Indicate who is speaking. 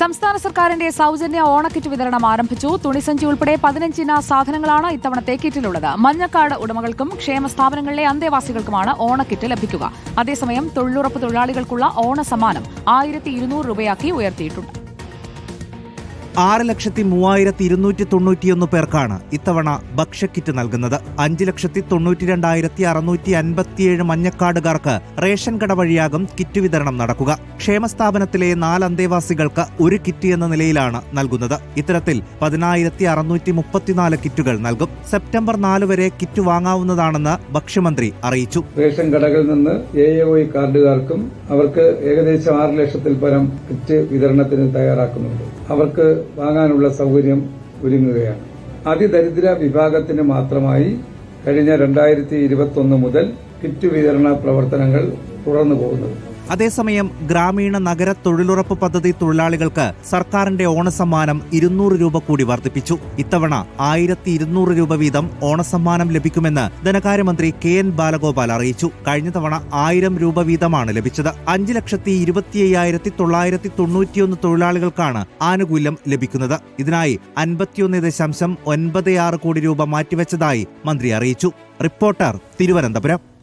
Speaker 1: സംസ്ഥാന സർക്കാരിന്റെ സൗജന്യ ഓണക്കിറ്റ് വിതരണം ആരംഭിച്ചു. തുണിസഞ്ചി ഉൾപ്പെടെ പതിനഞ്ചിന സാധനങ്ങളാണ് ഇത്തവണത്തെ കിറ്റിലുള്ളത്. മഞ്ഞക്കാട് ഉടമകൾക്കും ക്ഷേമ സ്ഥാപനങ്ങളിലെ അന്തേവാസികൾക്കുമാണ് ഓണക്കിറ്റ് ലഭിക്കുക. അതേസമയം തൊഴിലുറപ്പ് തൊഴിലാളികൾക്കുള്ള ഓണ സമ്മാനം ആയിരത്തി രൂപയാക്കി ഉയർത്തിയിട്ടുണ്ട്.
Speaker 2: ആറ് ലക്ഷത്തി മൂവായിരത്തി ഇരുന്നൂറ്റി തൊണ്ണൂറ്റിയൊന്ന് പേർക്കാണ് ഇത്തവണ ഭക്ഷ്യക്കിറ്റ് നൽകുന്നത്. അഞ്ച് ലക്ഷത്തി തൊണ്ണൂറ്റി രണ്ടായിരത്തി അറുന്നൂറ്റി അൻപത്തിയേഴ് മഞ്ഞക്കാടുകാർക്ക് റേഷൻ കട വഴിയാകും കിറ്റ് വിതരണം നടക്കുക. ക്ഷേമസ്ഥാപനത്തിലെ നാല് അന്തേവാസികൾക്ക് ഒരു കിറ്റ് എന്ന നിലയിലാണ് നൽകുന്നത്. ഇത്തരത്തിൽ പതിനായിരത്തി അറുന്നൂറ്റി മുപ്പത്തിനാല് കിറ്റുകൾ നൽകും. സെപ്റ്റംബർ നാല് വരെ കിറ്റ് വാങ്ങാവുന്നതാണെന്ന് ഭക്ഷ്യമന്ത്രി അറിയിച്ചു.
Speaker 3: റേഷൻ കടകളിൽ നിന്ന് എ കാർഡുകാർക്കും അവർക്ക് ഏകദേശം ആറ് ലക്ഷത്തിൽ പരം കിറ്റ് വിതരണത്തിന് തയ്യാറാക്കുന്നുണ്ട്. അവർക്ക് വാങ്ങാനുള്ള സൗകര്യം ഒരുങ്ങുകയാണ്. അതിദരിദ്ര വിഭാഗത്തിന് മാത്രമായി കഴിഞ്ഞ രണ്ടായിരത്തി ഇരുപത്തൊന്ന് മുതൽ കിറ്റ് വിതരണ പ്രവർത്തനങ്ങൾ തുടർന്നു പോകുന്നത്
Speaker 2: അതേസമയം ഗ്രാമീണ നഗര തൊഴിലുറപ്പ് പദ്ധതി തൊഴിലാളികൾക്ക് സർക്കാരിന്റെ ഓണസമ്മാനം ഇരുന്നൂറ് രൂപ കൂടി വർദ്ധിപ്പിച്ചു. ഇത്തവണ ആയിരത്തി ഇരുന്നൂറ് രൂപ വീതം ഓണസമ്മാനം ലഭിക്കുമെന്ന് ധനകാര്യമന്ത്രി കെ എൻ ബാലഗോപാൽ അറിയിച്ചു. കഴിഞ്ഞ തവണ ആയിരം രൂപ വീതമാണ് ലഭിച്ചത്. അഞ്ച് ലക്ഷത്തി ഇരുപത്തി അയ്യായിരത്തി തൊള്ളായിരത്തി തൊണ്ണൂറ്റിയൊന്ന് തൊഴിലാളികൾക്കാണ് ആനുകൂല്യം ലഭിക്കുന്നത്. ഇതിനായി അൻപത്തിയൊന്ന് ദശാംശം ഒൻപത് ആറ് കോടി രൂപ മാറ്റിവെച്ചതായി മന്ത്രി അറിയിച്ചു. റിപ്പോർട്ടർ തിരുവനന്തപുരം.